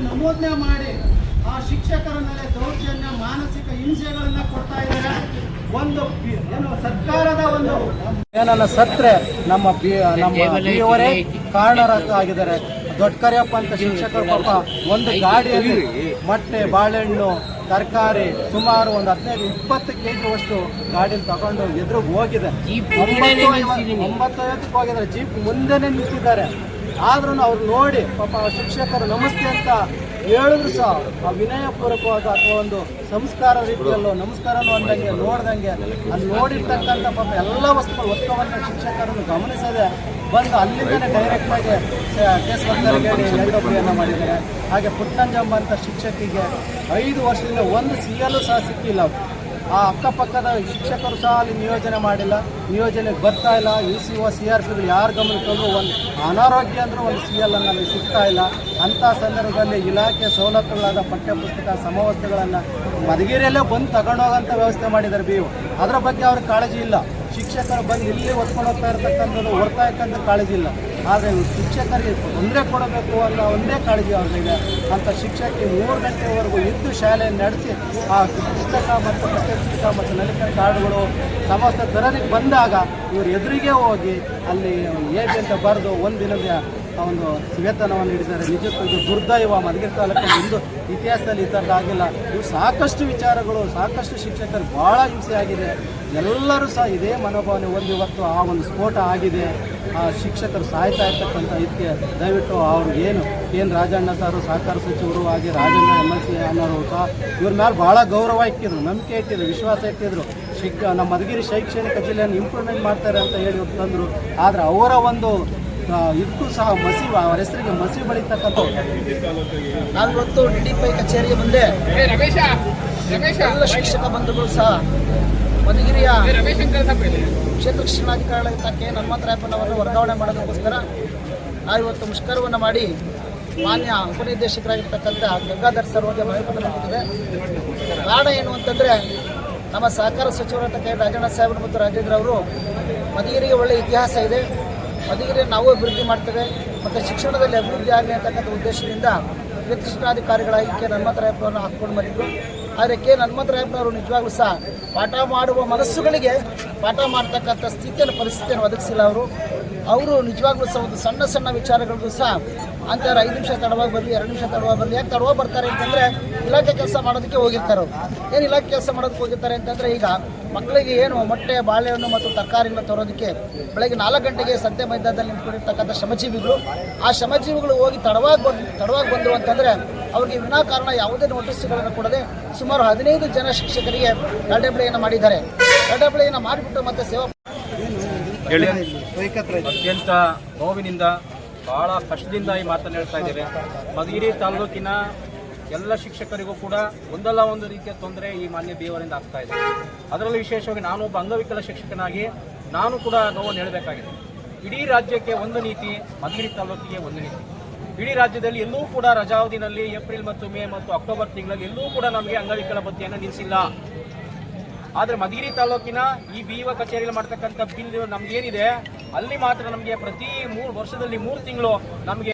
ಅನುಮೋದನೆ ಮಾಡಿ ಆ ಶಿಕ್ಷಕರ ಮೇಲೆ ದೌರ್ಜನ್ಯ ಮಾನಸಿಕ ಹಿಂಸೆಗಳನ್ನ ಕೊಡ್ತಾ ಇದ್ದಾರೆ. ಒಂದು ಏನು ಸರ್ಕಾರದ ಒಂದು ಏನನ್ನ ಸತ್ರೆ ನಮ್ಮ ನಮ್ಮ ಬಿಯವರೇ ಕಾರಣರಾಗಿದ್ದಾರೆ. ದೊಡ್ಡ ಕರಿಯಪ್ಪ ಅಂತ ಶಿಕ್ಷಕರು ಪಾಪ ಒಂದು ಗಾಡಿಯಲ್ಲಿ ಮೊಟ್ಟೆ ಬಾಳೆಹಣ್ಣು ತರಕಾರಿ ಸುಮಾರು ಒಂದು ಹದಿನೈದು ಇಪ್ಪತ್ತು ಕೆ ಅಷ್ಟು ಗಾಡಿಯಲ್ಲಿ ತಗೊಂಡು ಎದುರು ಹೋಗಿದೆ. ಒಂಬತ್ತು ಹೋಗಿದ್ದಾರೆ. ಜೀಪ್ ಮುಂದೆನೆ ನಿಂತಿದ್ದಾರೆ ಆದ್ರೂ ಅವ್ರು ನೋಡಿ, ಪಾಪ ಶಿಕ್ಷಕರು ನಮಸ್ತೆ ಅಂತ ಹೇಳಿದ್ರು ಸಹ, ಆ ವಿನಯಪೂರ್ವಕವಾದ ಅಥವಾ ಒಂದು ಸಂಸ್ಕಾರ ರೀತಿಯಲ್ಲೋ, ನಮಸ್ಕಾರ ಅಂದಂಗೆ ನೋಡ್ದಂಗೆ, ಅಲ್ಲಿ ನೋಡಿರ್ತಕ್ಕಂಥ ಪಾಪ ಎಲ್ಲ ವಸ್ತುಗಳು ಒತ್ತವನ್ನು ಶಿಕ್ಷಕರನ್ನು ಗಮನಿಸದೆ ಬಂದು ಅಲ್ಲಿಂದಲೇ ಡೈರೆಕ್ಟ್ ಆಗಿ ಕೇಸ್ ವರ್ಕರ್ಗೆ ಎರಡೊಬ್ಬರಿಯನ್ನು ಮಾಡಿದ್ದಾರೆ. ಹಾಗೆ ಪುಟ್ಟಂಜಮ್ಮ ಅಂತ ಶಿಕ್ಷಕಿಗೆ ಐದು ವರ್ಷದಿಂದ ಒಂದು ಸಿ ಎಲ್ಲೂ ಸಹ ಸಿಕ್ಕಿಲ್ಲ. ಆ ಅಕ್ಕಪಕ್ಕದ ಶಿಕ್ಷಕರು ಸಹ ಅಲ್ಲಿ ನಿಯೋಜನೆ ಮಾಡಿಲ್ಲ. ನಿಯೋಜನೆಗೆ ಬರ್ತಾ ಇಲ್ಲ. U C O C R ಪಿಗಳು ಯಾರು ಗಮನಿಸಿದ್ರು ಒಂದು ಅನಾರೋಗ್ಯ ಅಂದರೂ ಒಂದು ಸಿ ಎಲ್ ಅಲ್ಲಿ ಸಿಗ್ತಾ ಇಲ್ಲ. ಅಂಥ ಸಂದರ್ಭದಲ್ಲಿ ಇಲಾಖೆ ಸವಲತ್ತುಗಳಾದ ಪಠ್ಯಪುಸ್ತಕ ಸಮವಸ್ತುಗಳನ್ನು ಮಧುಗಿರಿಯಲ್ಲೇ ಬಂದು ತಗೊಂಡೋಗಂಥ ವ್ಯವಸ್ಥೆ ಮಾಡಿದ್ದಾರೆ ಬಿ ಅದರ ಬಗ್ಗೆ ಅವ್ರಿಗೆ ಕಾಳಜಿ ಇಲ್ಲ. ಶಿಕ್ಷಕರು ಬಂದು ಇಲ್ಲಿ ಒತ್ಕೊಂಡು ಹೋಗ್ತಾ ಇರ್ತಕ್ಕಂಥದ್ದು ಹೊರ್ತಾ ಇಕ್ಕಂಥ ಕಾಳಜಿ ಇಲ್ಲ. ಆದರೆ ಶಿಕ್ಷಕರಿಗೆ ತೊಂದರೆ ಕೊಡಬೇಕು ಅನ್ನೋ ಒಂದೇ ಕಾಳಜಿ ಅವ್ರಿಗೆ ಅಂತ ಶಿಕ್ಷಕಿ ಮೂರು ಗಂಟೆವರೆಗೂ ಇದ್ದು ಶಾಲೆಯನ್ನು ನಡೆಸಿ ಆ ಪುಸ್ತಕ ಮತ್ತು ಪಠ್ಯಪುಸ್ತಕ ಮತ್ತು ನಲಿಕೆ ಕಾರ್ಡ್ಗಳು ಸಮಸ್ತ ತರಲಿಕ್ಕೆ ಬಂದಾಗ ಇವರು ಎದುರಿಗೆ ಹೋಗಿ ಅಲ್ಲಿ ಹೇಗೆ ಅಂತ ಬರೆದು ಒಂದಿನದ ಆ ಒಂದು ವೇತನವನ್ನು ನೀಡಿದ್ದಾರೆ. ನಿಜಕ್ಕೂ ಇದು ದುರ್ದೈವ ಮಧುಗಿರಿ ತಾಲೂಕು ಒಂದು ಇತಿಹಾಸದಲ್ಲಿ ಈ ಆಗಿಲ್ಲ. ಇವು ಸಾಕಷ್ಟು ವಿಚಾರಗಳು, ಸಾಕಷ್ಟು ಶಿಕ್ಷಕರು ಭಾಳ ಹಿಂಸೆ ಆಗಿದೆ. ಎಲ್ಲರೂ ಸಹ ಇದೇ ಮನೋಭಾವನೆ ಒಂದು ಇವತ್ತು ಆ ಒಂದು ಸ್ಫೋಟ ಆಗಿದೆ. ಆ ಶಿಕ್ಷಕರು ಸಾಯ್ತಾ ಇರ್ತಕ್ಕಂಥ ಇದಕ್ಕೆ ದಯವಿಟ್ಟು ಅವ್ರು ಏನು ಏನು ರಾಜಣ್ಣ ಸಾರು, ಸಹಕಾರ ಸಚಿವರು ಹಾಗೆ ರಾಜಣ್ಣ ಎಂ ಎಲ್ ಸಿ ಅನ್ನೋರು ಸಹ ಇವ್ರ ಮೇಲೆ ಭಾಳ ಗೌರವ ಇಟ್ಟಿದ್ರು ನಂಬಿಕೆ ಇಟ್ಟಿದ್ರು, ವಿಶ್ವಾಸ ಇಟ್ಟಿದ್ರು. ಶಿಕ್, ನಮ್ಮ ಮಧುಗಿರಿ ಶೈಕ್ಷಣಿಕ ಜಿಲ್ಲೆಯನ್ನು ಇಂಪ್ರೂವ್ಮೆಂಟ್ ಮಾಡ್ತಾರೆ ಅಂತ ಹೇಳಿ ತಂದರು. ಆದರೆ ಅವರ ಒಂದು ಇದಕ್ಕೂ ಸಹ ಮಸಿ ಅವರ ಹೆಸರಿಗೆ ಮಸಿ ಬಳಿತಕ್ಕಂಥ ನಾವಿವತ್ತು ಡಿ ಡಿ ಪೈ ಕಚೇರಿಗೆ ಬಂದೆ. ಎಲ್ಲ ಶಿಕ್ಷಕ ಬಂಧುಗಳು ಸಹ ಮಧುಗಿರಿಯ ಕ್ಷೇತ್ರ ಶಿಕ್ಷಣಾಧಿಕಾರಿಗಳಾದ ಕೆ ಹನುಮಂತರಾಯಪ್ಪನವರನ್ನು ವರ್ಗಾವಣೆ ಮಾಡೋದಕ್ಕೋಸ್ಕರ ನಾವಿವತ್ತು ಮುಷ್ಕರವನ್ನು ಮಾಡಿ ಮಾನ್ಯ ಉಪನಿರ್ದೇಶಕರಾಗಿರ್ತಕ್ಕಂಥ ಗಂಗಾಧರ್ ಸರ್ ಅವರಿಗೆ ಮನವಿ ಪತ್ರ ಕಾರಣ ಏನು ಅಂತಂದರೆ ನಮ್ಮ ಸಹಕಾರ ಸಚಿವರಾದ ಕೆ ರಾಜಣ್ಣ ಸಾಹೇಬರು ಮತ್ತು ರಾಜೇಂದ್ರ ಅವರು ಮಧುಗಿರಿಗೆ ಒಳ್ಳೆಯ ಇತಿಹಾಸ ಇದೆ. ಮಧುಗಿರಿಯನ್ನು ನಾವು ಅಭಿವೃದ್ಧಿ ಮಾಡ್ತೇವೆ. ಮತ್ತು ಶಿಕ್ಷಣದಲ್ಲಿ ಅಭಿವೃದ್ಧಿ ಆಗಲಿ ಅಂತಕ್ಕಂಥ ಉದ್ದೇಶದಿಂದ ಶಿಕ್ಷಣಾಧಿಕಾರಿಗಳಾಗಿ ಕೆ ಹನುಮಂತರಾಯಪ್ಪನವರನ್ನು ಹಾಕ್ಕೊಂಡು ಬಂದಿದ್ದರು ಆದರೆ ಕೆ ಹನುಮಂತರಾಯಪ್ಪನವರು ನಿಜವಾಗ್ಲೂ ಸಹ ಪಾಠ ಮಾಡುವ ಮನಸ್ಸುಗಳಿಗೆ ಪಾಠ ಮಾಡ್ತಕ್ಕಂಥ ಸ್ಥಿತಿಯನ್ನು, ಪರಿಸ್ಥಿತಿಯನ್ನು ಒದಗಿಸಿಲ್ಲ ಅವರು. ಅವರು ನಿಜವಾಗ್ಲೂ ಸಹ ಒಂದು ಸಣ್ಣ ಸಣ್ಣ ವಿಚಾರಗಳಿಗೂ ಸಹ ಅಂತಾರೆ ಐದು ನಿಮಿಷ ತಡವಾಗಿ ಬರಲಿ, ಎರಡು ನಿಮಿಷ ತಡವಾಗಿ ಬರಲಿ, ಯಾಕೆ ತಡವಾಗಿ ಬರ್ತಾರೆ ಅಂತಂದರೆ ಇಲಾಖೆ ಕೆಲಸ ಮಾಡೋದಕ್ಕೆ ಹೋಗಿರ್ತಾರೆ ಅವರು. ಏನು ಇಲಾಖೆ ಕೆಲಸ ಮಾಡೋದಕ್ಕೆ ಹೋಗಿರ್ತಾರೆ ಅಂತಂದರೆ ಈಗ ಮಕ್ಕಳಿಗೆ ಏನು ಮೊಟ್ಟೆ, ಬಾಳೆಹಣ್ಣು ಮತ್ತು ತರಕಾರಿಗಳನ್ನ ತರೋದಕ್ಕೆ ಬೆಳಗ್ಗೆ ನಾಲ್ಕು ಗಂಟೆಗೆ ಸಂತೆ ಮೈದಾನದಲ್ಲಿ ನಿಂತ್ಕೊಂಡಿರ್ತಕ್ಕಂಥ ಶ್ರಮಜೀವಿಗಳು, ಆ ಶ್ರಮಜೀವಿಗಳು ಹೋಗಿ ತಡವಾಗಿ ಬಂದು, ತಡವಾಗಿ ಬಂದರು ಅಂತಂದರೆ ಅವ್ರಿಗೆ ವಿನಾಕಾರಣ ಯಾವುದೇ ನೋಟಿಸ್ಗಳನ್ನು ಕೊಡದೆ ಸುಮಾರು ಹದಿನೈದು ಜನ ಶಿಕ್ಷಕರಿಗೆ ಗಡ್ಡೆಬಳೆಯನ್ನು ಮಾಡಿದ್ದಾರೆ. ಗಡ್ಡೆಬಳೆಯನ್ನು ಮಾಡಿಬಿಟ್ಟು ಮತ್ತೆ ಸೇವಾ ಹೇಳಿ. ಅತ್ಯಂತ ನೋವಿನಿಂದ, ಬಹಳ ಕಷ್ಟದಿಂದ ಈ ಮಾತನ್ನು ಹೇಳ್ತಾ ಇದ್ದೇವೆ. ಮಧುಗಿರಿ ತಾಲೂಕಿನ ಎಲ್ಲ ಶಿಕ್ಷಕರಿಗೂ ಕೂಡ ಒಂದಲ್ಲ ಒಂದು ರೀತಿಯ ತೊಂದರೆ ಈ ಮಾನ್ಯ ದೇವರಿಂದ ಆಗ್ತಾ ಇದೆ. ಅದರಲ್ಲಿ ವಿಶೇಷವಾಗಿ ನಾನು ಒಬ್ಬ ಅಂಗವಿಕಲ ಶಿಕ್ಷಕನಾಗಿ ನಾನು ಕೂಡ ನೋವನ್ನು ಹೇಳಬೇಕಾಗಿದೆ. ಇಡೀ ರಾಜ್ಯಕ್ಕೆ ಒಂದು ನೀತಿ ಮಧುಗಿರಿ ತಾಲೂಕಿಗೆ ಒಂದು ನೀತಿ. ಇಡೀ ರಾಜ್ಯದಲ್ಲಿ ಎಲ್ಲೂ ಕೂಡ ರಜಾವಧಿನಲ್ಲಿ ಏಪ್ರಿಲ್ ಮತ್ತು ಮೇ ಮತ್ತು ಅಕ್ಟೋಬರ್ ತಿಂಗಳಲ್ಲಿ ಎಲ್ಲೂ ಕೂಡ ನಮಗೆ ಅಂಗವಿಕಲ ಭತ್ಯೆಯನ್ನು ನಿಲ್ಲಿಸಿಲ್ಲ ಆದ್ರೆ ಮಧುಗಿರಿ ತಾಲೂಕಿನ ಈ ಬಿ ಒ ಕಚೇರಿಯಲ್ಲಿ ಮಾಡ್ತಕ್ಕಂಥ ಬಿಲ್ ನಮ್ಗೆ ಏನಿದೆ ಅಲ್ಲಿ ಮಾತ್ರ ನಮಗೆ ಪ್ರತಿ ಮೂರು ವರ್ಷದಲ್ಲಿ ಮೂರು ತಿಂಗಳು ನಮಗೆ